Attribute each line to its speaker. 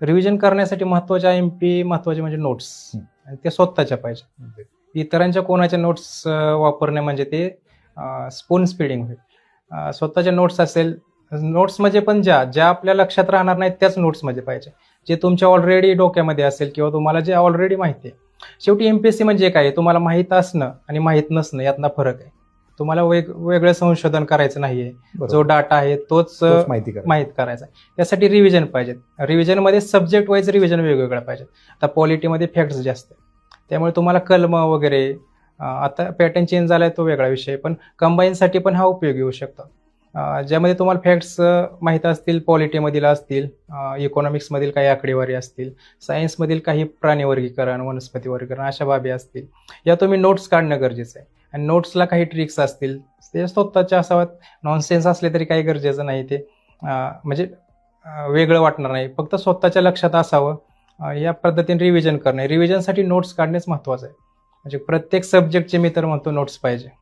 Speaker 1: Revision करण्यासाठी महत्त्वाच्या M P महत्त्वाचे म्हणजे नोट्स. आणि ते स्वतःच्या पाहिजे. इतरांच्या कोणाच्या नोट्स वापरणे म्हणजे ते स्पून स्पीडिंग होईल स्वतःच्या नोट्स असेल नोट्स म्हणजे पण ज्या ज्या आपल्या लक्षात राहणार नाहीत त्याच नोट्समध्ये पाहिजे. जे तुमच्या ऑलरेडी डोक्यामध्ये असेल किंवा तुम्हाला जे ऑलरेडी माहिती आहे. शेवटी एमपीएससी म्हणजे काय? तुम्हाला माहीत असणं आणि माहीत नसणं यातला फरक आहे. तुम्हाला वेग वेगळं संशोधन करायचं नाहीये. जो डाटा आहे तोच
Speaker 2: माहिती
Speaker 1: माहीत करायचा. आहे. त्यासाठी रिव्हिजन पाहिजेत रिव्हिजनमध्ये सब्जेक्ट वाईज रिव्हिजन वेगवेगळं पाहिजे आता पॉलिटीमध्ये फॅक्ट्स जास्त त्यामुळे तुम्हाला कलम वगैरे आता पॅटर्न चेंज झालाय तो वेगळा विषय पण कंबाईनसाठी पण हा उपयोगी होऊ शकतो. ज्यामध्ये तुम्हाला फॅक्ट्स माहीत असतील पॉलिटीमधील असतील इकॉनॉमिक्समधील काही आकडेवारी असतील सायन्समधील काही प्राणी वर्गीकरण वनस्पती वर्गीकरण अशा बाबी असतील. या तुम्ही नोट्स काढणं गरजेचं आहे. आणि नोट्सला काही ट्रिक्स असतील ते स्वतःच्या असाव्यात नॉनसेन्स असले तरी काही गरजेचं नाही ते. म्हणजे वेगळं वाटणार नाही. फक्त स्वतःच्या लक्षात असावं. या पद्धतीने रिव्हिजन करणे. रिव्हिजनसाठी नोट्स काढणेच महत्त्वाचं आहे. म्हणजे प्रत्येक सब्जेक्टचे मी तर म्हणतो नोट्स पाहिजे.